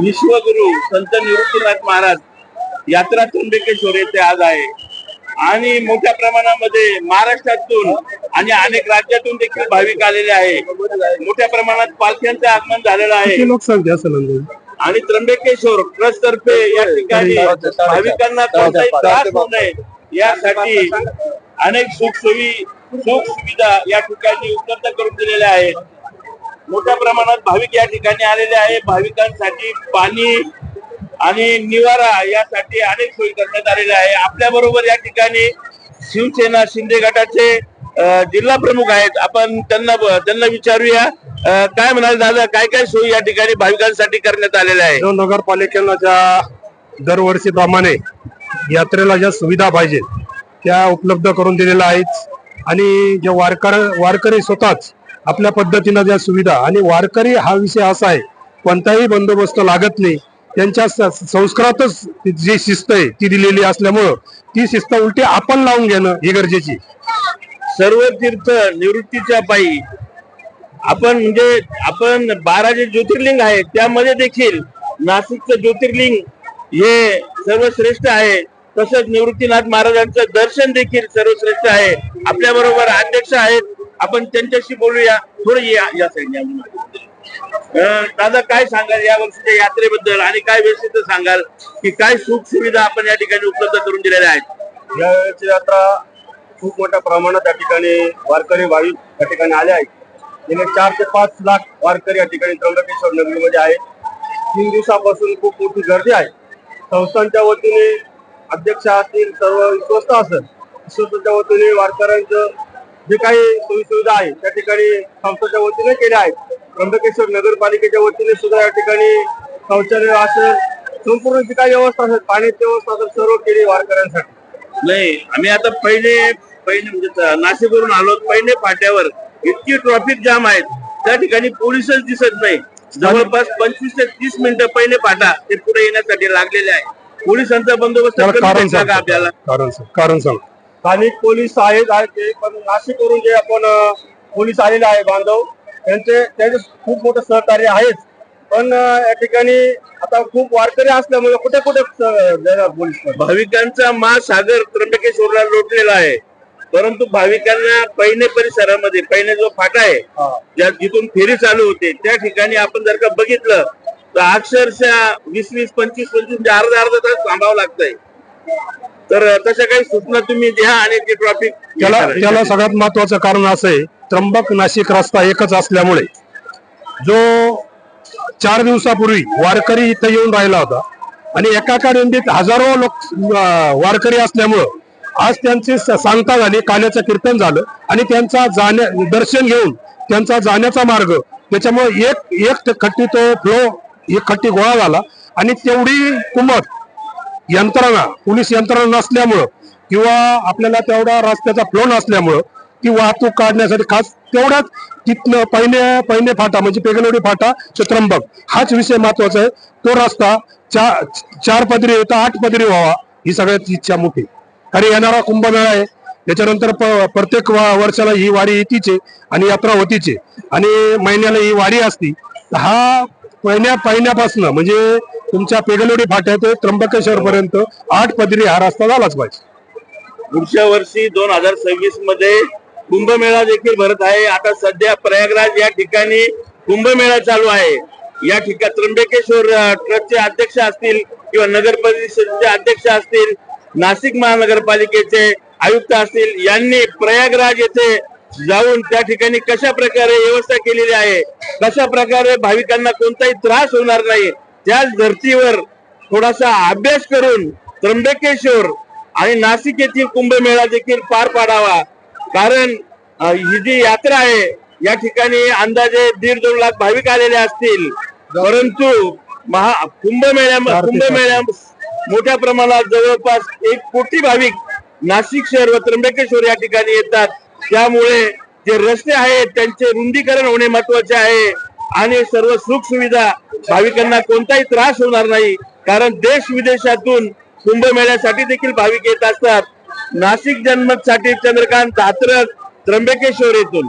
विश्वगुरु संत निवृत्तीनाथ महाराज यात्रा त्र्यंबकेश्वर येथे आज आहे. आणि मोठ्या प्रमाणामध्ये महाराष्ट्रातून आणि अनेक राज्यातून देखील भाविक आलेले आहे. मोठ्या प्रमाणात पालख्यांचं आगमन झालेलं आहे. लोकसंख्या आणि त्र्यंबकेश्वर ट्रस्ट तर्फे या ठिकाणी भाविकांना कोणताही त्रास होऊ नये यासाठी अनेक सुख सुविधा या ठिकाणी उपलब्ध करून दिलेल्या आहेत. मोठ्या प्रमाणात भाविक या ठिकाणी आलेले आहे. भाविकांसाठी पाणी आणि निवारा यासाठी अनेक सोयी करण्यात आलेल्या आहे. आपल्या बरोबर या ठिकाणी शिवसेना शिंदे गटाचे जिल्हा प्रमुख आहेत. आपण त्यांना त्यांना विचारूया. काय म्हणाल दादा? काय काय सोयी या ठिकाणी भाविकांसाठी करण्यात आलेल्या आहे जो नगरपालिकेनं ज्या दरवर्षीप्रमाणे यात्रेला ज्या सुविधा पाहिजेत त्या उपलब्ध करून दिलेल्या आहेत. आणि जे वारकर वारकरी स्वतःच आपल्या पद्धतीनं ज्या सुविधा आणि वारकरी हा विषय असा आहे कोणताही बंदोबस्त लागत नाही. त्यांच्या संस्कारातच जी शिस्त आहे ती दिलेली असल्यामुळं ती शिस्त उलटी आपण लावून घेणं ही गरजेची सर्व तीर्थ निवृत्तीच्या पायी आपण म्हणजे आपण बारा जे ज्योतिर्लिंग आहे त्यामध्ये देखील नाशिकचं ज्योतिर्लिंग हे सर्वश्रेष्ठ आहे. तसंच निवृत्तीनाथ महाराजांचं दर्शन देखील सर्वश्रेष्ठ आहे. आपल्या बरोबर अध्यक्ष आहेत आपण त्यांच्याशी बोलूया. थोडं या या साईडने दादा काय सांगाल या वर्षीच्या यात्रेबद्दल? आणि काय व्यवस्थित सांगाल? की काय सुख सुविधा आपण या ठिकाणी उपलब्ध करून दिलेल्या आहेत? या वेळेची यात्रा खूप मोठ्या प्रमाणात या ठिकाणी वारकरी भाविक या ठिकाणी आले आहेत. गेले चार ते पाच लाख वारकरी या ठिकाणी त्र्यंबकेश्वर नगरीमध्ये आहेत. तीन दिवसापासून खूप मोठी गर्दी आहे. संस्थांच्या वतीने अध्यक्ष असतील सर्व विश्वस्त असेल विश्वस्तांच्या वतीने वारकऱ्यांचं जे काही सोयी सुविधा आहे त्या ठिकाणी संस्थांच्या वतीने केल्या आहेत. त्र्यंबकेश्वर नगरपालिकेच्या वतीने सुद्धा या ठिकाणी शौचालय असेल संपूर्ण जी काही व्यवस्था असेल पाण्याची व्यवस्था असेल सर्व केली वारकऱ्यांसाठी. नाही आम्ही आता पहिले पहिले म्हणजे नाशिकवरून आलो पहिले फाट्यावर इतकी ट्रॉफिक जाम आहेत त्या ठिकाणी पोलिसच दिसत नाही. जवळपास पंचवीस ते तीस मिनिटं पहिले फाटा ते पुढे येण्यासाठी लागलेले आहे. पोलिसांचा बंदोबस्त आपल्याला? कारण सांग कारण सांग स्थानिक पोलीस आहेत आहेत ते पण नाशिकवरून जे आपण पोलीस आलेले आहे बांधव त्यांचे त्यांचे खूप मोठं सहकार्य आहेच पण या ठिकाणी आता खूप वारकरी असल्यामुळे कुठे कुठे पोलीस. भाविकांचा महासागर त्र्यंबकेश्वरला लोटलेला आहे परंतु भाविकांना पैने परिसरामध्ये पैने जो फाटा आहे. ज्या जिथून फेरी चालू होते त्या ठिकाणी आपण जर का बघितलं तर अक्षरशः वीस वीस पंचवीस पंचवीस म्हणजे अर्धा अर्धा तास थांबावं लागतंय तर तशा काही सूचना तुम्ही द्या आणि ते ट्रॉफिक त्याला त्याला सगळ्यात महत्वाचं कारण असं आहे त्र्यंबक नाशिक रस्ता एकच असल्यामुळे जो चार दिवसापूर्वी वारकरी इथं येऊन राहिला होता आणि एका दिंडीत हजारो लोक वारकरी असल्यामुळं आज त्यांची सांगता झाली काल्याचं कीर्तन झालं आणि त्यांचा जाण्या दर्शन घेऊन त्यांचा जाण्याचा मार्ग त्याच्यामुळे एक एक खट्टी तो फ्लो एक खट्टी गोळा झाला आणि तेवढी कुमत यंत्रणा पोलीस यंत्रणा नसल्यामुळं किंवा आपल्याला तेवढा रस्त्याचा फ्लो नसल्यामुळं ती वाहतूक काढण्यासाठी खास तेवढ्याच तिथनं पहिने पहिने फाटा म्हणजे पेगनोडी फाटा ते त्र्यंबक हाच विषय महत्त्वाचा आहे. तो रस्ता चार चार पदरी होता आठ पदरी व्हावा ही सगळ्यात इच्छा मोठी. कारण येणारा कुंभमेळा आहे. त्याच्यानंतर प- प्रत्येक वा- वर्षाला ही वारी येतीचे आणि यात्रा होतीचे आणि महिन्याला ही वारी असती. तर हा पहिल्या पहिल्यापासून म्हणजे तुमच्या पेगलोडी फाट्या ते त्र्यंबकेश्वर पर्यंत आठ पदरी हा रस्ता झालाच पाहिजे. पुढच्या वर्षी दोन हजार सव्वीसमध्ये कुंभमेळा देखील भरत आहे. आता सध्या प्रयागराज या ठिकाणी कुंभमेळा चालू आहे. या ठिकाणी त्र्यंबकेश्वर ट्रस्टचे अध्यक्ष असतील किंवा नगर परिषदेचे अध्यक्ष असतील नाशिक महानगरपालिकेचे आयुक्त असतील यांनी प्रयागराज येथे जाऊन त्या ठिकाणी कशा प्रकारे व्यवस्था केलेली आहे कशा प्रकारे भाविकांना कोणताही त्रास होणार नाही त्याच धर्तीवर थोडासा अभ्यास करून त्र्यंबकेश्वर आणि नाशिक येथील कुंभमेळा देखील पार पाडावा. कारण ही जी यात्रा आहे या ठिकाणी अंदाजे दीड दोन लाख भाविक आलेले असतील. परंतु महा कुंभमेळ्या कुंभमेळ्या मोठ्या प्रमाणात जवळपास एक कोटी भाविक नाशिक शहर व त्र्यंबकेश्वर या ठिकाणी येतात. त्यामुळे जे रस्ते आहेत त्यांचे रुंदीकरण होणे महत्त्वाचे आहे. आणि सर्व सुख सुविधा भाविकांना कोणताही त्रास होणार नाही. कारण देश विदेशातून कुंभमेळ्यासाठी देखील भाविक येत असतात. नाशिक जन्मत साठी चंद्रकांत धात्रक त्र्यंबकेश्वर येथून.